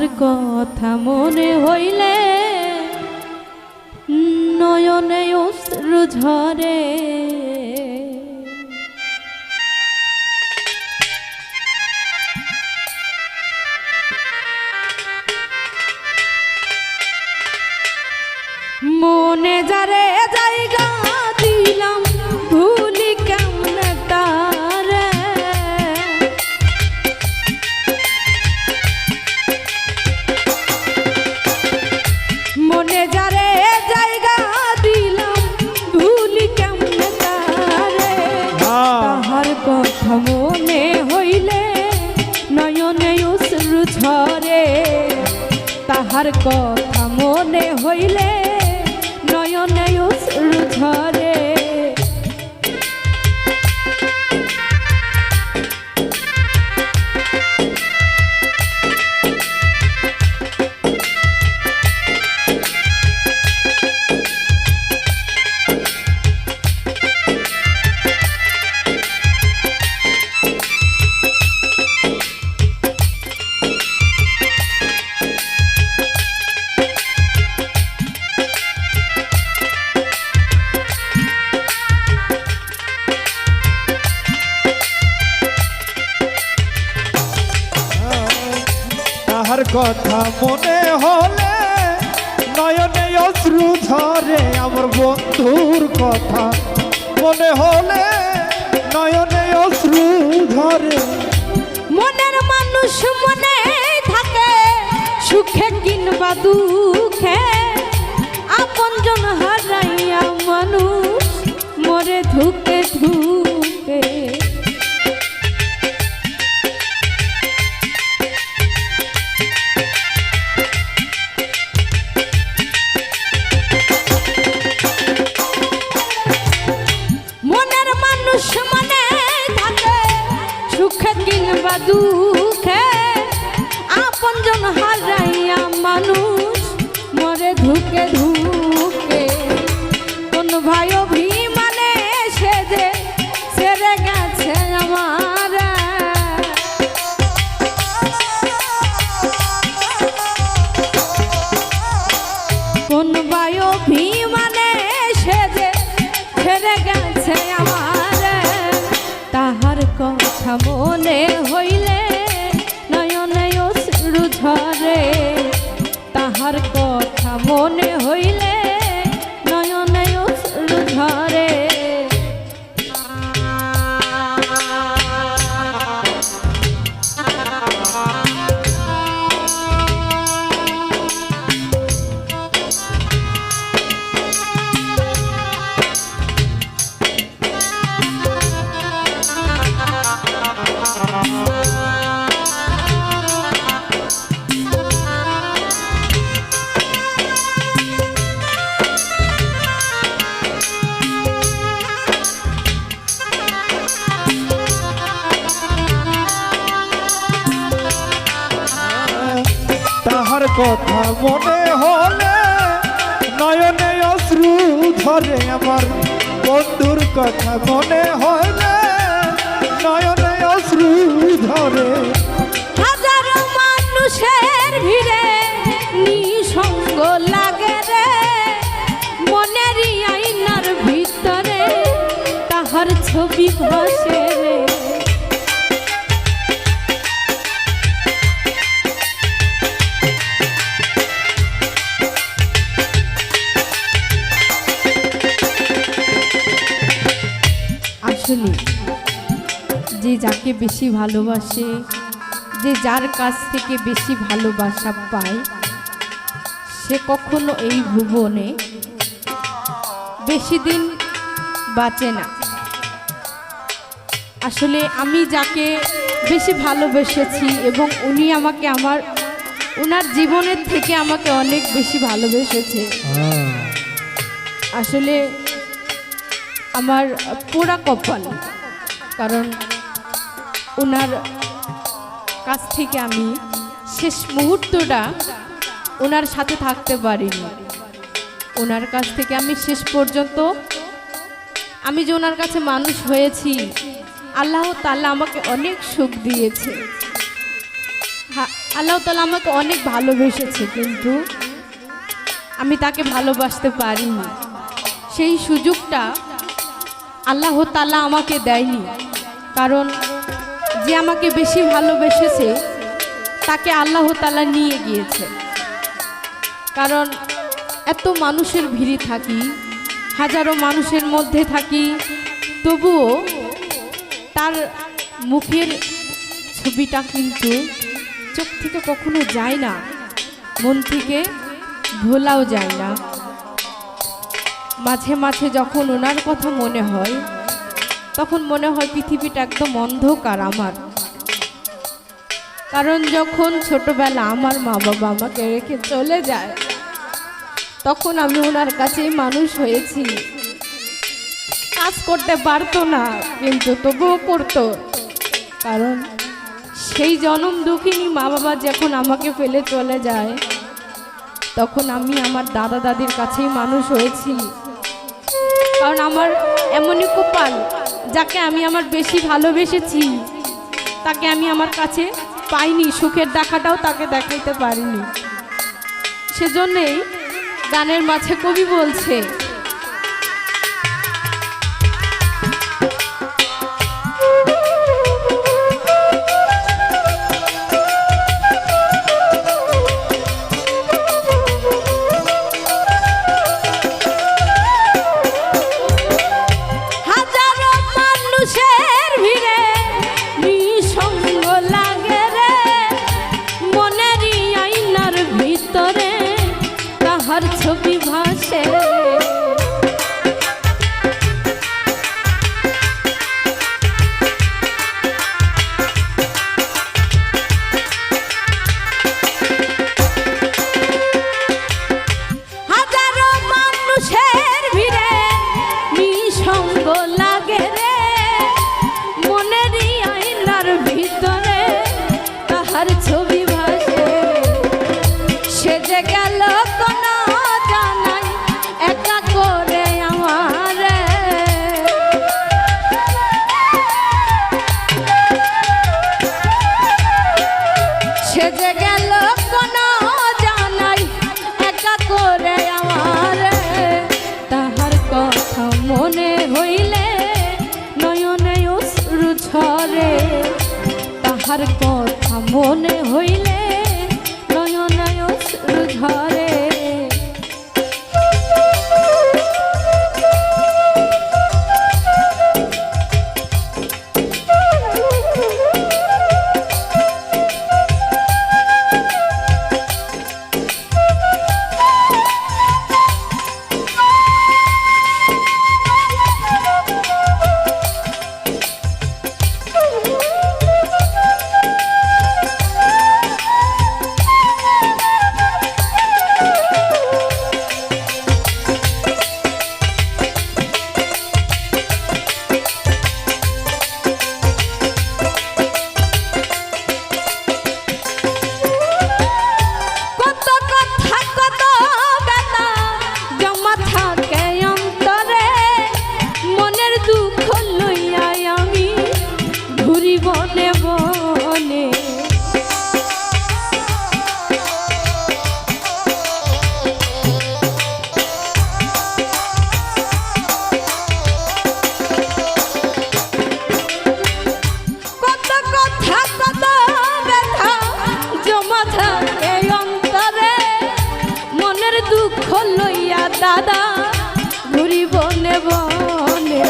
কথা মনে হইলে নয়নে অশ্রু ঝরে। কথা মনে হলে নয়নে অশ্রু ঝরে আমার বন্ধুর কথা। মনে হলে নয়নে অশ্রু ঝরে মনের মানুষ মনে থাকে, সুখে কিংবা দুঃখে। আপনজন হারাইয়া মানুষ, মরে ধুকে ধুকে। মানুষ মরে ধুকে ধুকে। কোন ভাই অভিমানে সে যে ছেড়ে গেছে আমার। কোন ভাই অভিমানে সে যে ছেড়ে গেছে আমার কথা মনে হলে নয়নে অশ্রু ঝরে আমার। বন্ধুর কথা মনে হলে নয়নে অশ্রু ঝরে হাজারো মানুষের ভিড়ে নিসঙ্গ লাগে রে। মনেরই আইনার ভিতরে তাহার ছবি ভাসে। বেশি ভালোবাসে, যে যার কাছ থেকে বেশি ভালোবাসা পায়, সে কখনো এই ভুবনে বেশি দিন বাঁচে না। আসলে আমি যাকে বেশি ভালোবেসেছি এবং উনি আমাকে আমার ওনার জীবনের থেকে আমাকে অনেক বেশি ভালোবেসেছে। আসলে আমার পোড়া কপাল, কারণ ওনার কাছ থেকে আমি শেষ মুহূর্তটা ওনার সাথে থাকতে পারিনি। ওনার কাছ থেকে আমি শেষ পর্যন্ত আমি যে ওনার কাছে মানুষ হয়েছি, আল্লাহ তাল্লাহ আমাকে অনেক সুখ দিয়েছে। আল্লাহ তালা আমাকে অনেক ভালোবেসেছে, কিন্তু আমি তাকে ভালোবাসতে পারিনি। সেই সুযোগটা আল্লাহ তালা আমাকে দেয়নি, কারণ যে আমাকে বেশি ভালোবেসেছে, তাকে আল্লাহ তালা নিয়ে গিয়েছে। কারণ এত মানুষের ভিড়ে থাকি, হাজারো মানুষের মধ্যে থাকি, তবুও তার মুখের ছবিটা কিন্তু চোখ থেকে কখনো যায় না, মন থেকে ভোলাও যায় না। মাঝে মাঝে যখন ওনার কথা মনে হয় তখন মনে হয় পৃথিবীটা একদম অন্ধকার আমার। কারণ যখন ছোটবেলা আমার মা বাবা আমাকে রেখে চলে যায়, তখন আমি ওনার কাছেই মানুষ হয়েছি। কাজ করতে পারতো না, কিন্তু তবুও করতো। কারণ সেই জনম দুঃখিনী মা বাবা যখন আমাকে ফেলে চলে যায়, তখন আমি আমার দাদা দাদির কাছেই মানুষ হয়েছি। কারণ আমার এমনই কপাল যাকে আমি আমার বেশি ভালোবেসেছি, তাকে আমি আমার কাছে পাইনি, সুখের দেখাটাও তাকে দেখাইতে পারিনি। সেজন্যেই গানের মাঝে কবি বলছে ভিড়ে তাহার কথা মনে হইলে নয় নয় ঝরে মনের দুঃখ লইয়া দাদা ঘুরি বনে বনে।